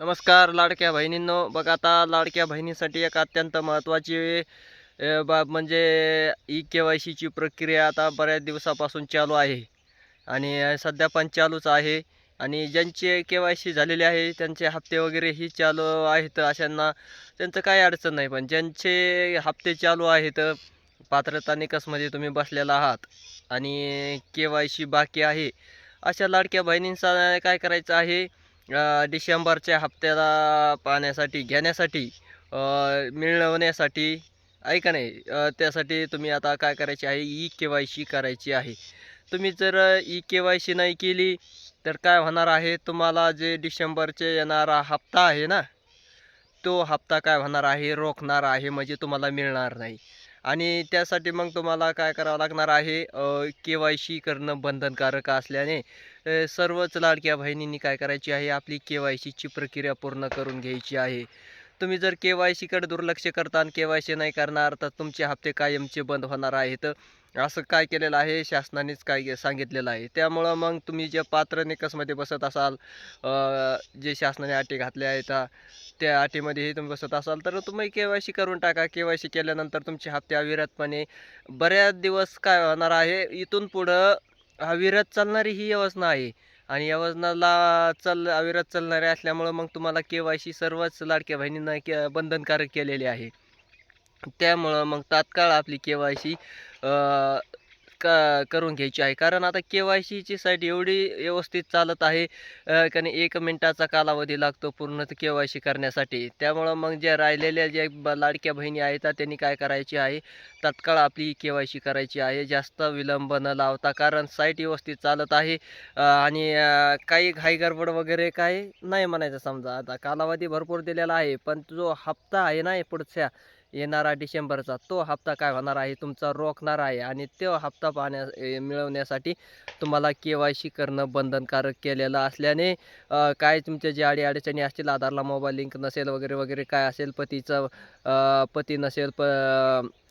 नमस्कार लाडक्या बहिणींनो. बघा आता लाडक्या बहिणीसाठी एक अत्यंत महत्त्वाची बाब म्हणजे ई के वाय सीची प्रक्रिया आता बऱ्याच दिवसापासून चालू आहे. आणि सध्या पण चालूच आहे. आणि ज्यांचे के वाय सी झालेले आहे त्यांचे हप्ते वगैरे ही चालू आहेत अशांना त्यांचं काही अडचण नाही. पण ज्यांचे हप्ते चालू आहेत पात्रता निकसमध्ये तुम्ही बसलेला आहात आणि के वाय सी बाकी आहे अशा लाडक्या बहिणींचा काय करायचं आहे? डिसेंबरच्या हप्त्याला पाहण्यासाठी घेण्यासाठी मिळवण्यासाठी ऐका नाही? त्यासाठी तुम्ही आता काय करायचे आहे? ई के वाय सी करायची आहे. तुम्ही जर ई के वाय सी नाही केली तर काय होणार आहे? तुम्हाला जे डिसेंबरचे येणारा हप्ता आहे ना तो हप्ता काय होणार आहे? रोखणार आहे म्हणजे तुम्हाला मिळणार नाही. आणि त्यासाठी मग तुम्हाला काय करावं लागणार आहे? के वाय सी करणं बंधनकारक असल्याने सर्वच लाडक्या बहिणींनी काय करायची आहे? आपली के वाय सीची प्रक्रिया पूर्ण करून घ्यायची आहे. तुम्ही जर के वाय सीकडे दुर्लक्ष करता आणि के वाय सी नाही करणार तर तुमचे हप्ते कायमचे बंद होणार आहेत. असं काय केलेलं आहे? शासनानेच काय सांगितलेलं आहे? त्यामुळं मग तुम्ही जे पात्र निकसमध्ये बसत असाल जे शासनाने अटी घातल्या आहेत त्या अटीमध्येही तुम्ही बसत असाल तर तुम्ही के वाय सी करून टाका. के वाय सी केल्यानंतर तुमचे हप्ते अविरतपणे बऱ्याच दिवस काय होणार आहे? इथून पुढं अविरत चालणारी ही योजना आहे. आणि योजनाला चल अविरत चालणारी असल्यामुळं मग तुम्हाला के वाय सी सर्वच लाडक्या बहिणींना के बंधनकारक केलेले आहे. त्यामुळं मग तात्काळ आपली के वाय सी का करून घ्यायची आहे. कारण आता के वाय सीची साईट एवढी व्यवस्थित चालत आहे कारण एक मिनटाचा कालावधी लागतो पूर्ण के वाय सी करण्यासाठी. त्यामुळं मग ज्या राहिलेल्या ज्या ब लाडक्या बहिणी आहेत त्यांनी काय करायची आहे तत्काळ आपली के वाय सी करायची आहे. जास्त विलंब न लावता कारण साईट व्यवस्थित चालत आहे आणि काही घाई गडबड वगैरे काय नाही म्हणायचं समजा. आता कालावधी भरपूर दिलेला आहे पण जो हप्ता आहे ना पुढच्या येणारा डिसेंबरचा तो हप्ता काय होणार आहे तुमचा रोखणार आहे आणि तो हप्ता पाहण्या मिळवण्यासाठी तुम्हाला के वाय सी करणं बंधनकारक केलेलं असल्याने काय तुमच्या जे अडी अडचणी असतील आधारला मोबाईल लिंक नसेल वगैरे वगैरे काय असेल पतीचं पती नसेल प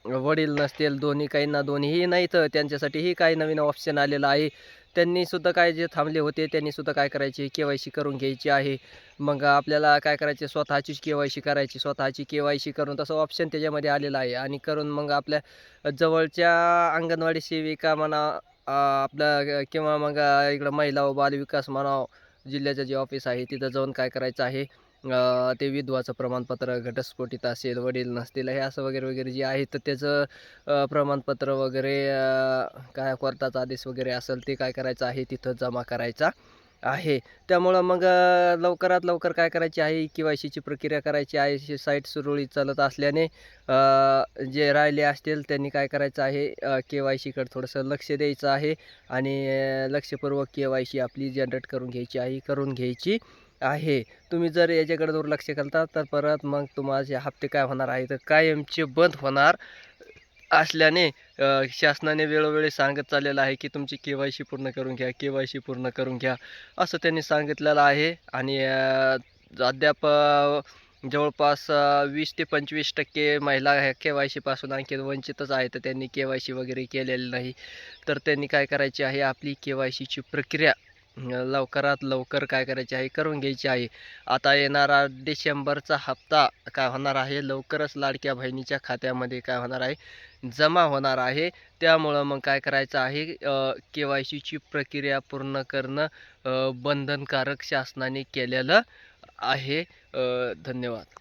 वडील नसतील दोन्ही काहींना दोन्हीही नाही तर त्यांच्यासाठीही काही नवीन ऑप्शन आलेलं आहे. त्यांनी सुद्धा काय जे थांबले होते त्यांनी सुद्धा काय करायचे? के वाय सी करून घ्यायची आहे. मग आपल्याला काय करायचे? स्वतःचीच के वाय सी करायची. स्वतःची के वाय सी करून तसं ऑप्शन त्याच्यामध्ये आलेलं आहे. आणि करून मग आपल्या जवळच्या अंगणवाडी सेविका म्हणा आपलं किंवा मग इकडं महिला व बालविकास म्हणा जिल्ह्याचं जे ऑफिस आहे तिथं जाऊन काय करायचं आहे? ते विधवाचं प्रमाणपत्र घटस्फोटित असेल वडील नसतील हे असं वगैरे वगैरे जे आहे तर त्याचं प्रमाणपत्र वगैरे काय कोर्टाचा आदेश वगैरे असेल ते काय करायचं आहे तिथं जमा करायचा आहे. त्यामुळं मग लवकरात लवकर काय करायची आहे के वाय सीची प्रक्रिया करायची आहे साईट सुरळीत चालत असल्याने जे राहिले असतील त्यांनी काय करायचं आहे के वाय सीकडे थोडंसं लक्ष द्यायचं आहे आणि लक्षपूर्वक के वाय सी आपली जनरेट करून घ्यायची आहे करून घ्यायची. आहे. तुम्ही जर याच्याकडे दुर्लक्ष करता तर परत मग तुम्हाला हप्ते काय होणार आहे? तर कायमचे बंद होणार असल्याने शासनाने वेळोवेळी सांगत चाललेलं आहे की तुमची के वाय सी पूर्ण करून घ्या के वाय सी पूर्ण करून घ्या असं त्यांनी सांगितलेलं आहे. आणि अद्याप जवळपास वीस ते पंचवीस टक्के महिला ह्या के वाय सीपासून आणखी वंचितच आहेत. तर त्यांनी के वाय सी वगैरे केलेली नाही. तर त्यांनी काय करायची आहे? आपली के वाय सीची प्रक्रिया लवकरात लवकर काय करायचे आहे? करून घ्यायची आहे. आता येणारा डिसेंबरचा हप्ता काय होणार आहे? लवकरच लाडक्या बहिणीच्या खात्यामध्ये काय होणार आहे? जमा होणार आहे. त्यामुळं मग काय करायचं आहे? के वाय सीची प्रक्रिया पूर्ण करणं बंधनकारक शासनाने केलेलं आहे. धन्यवाद.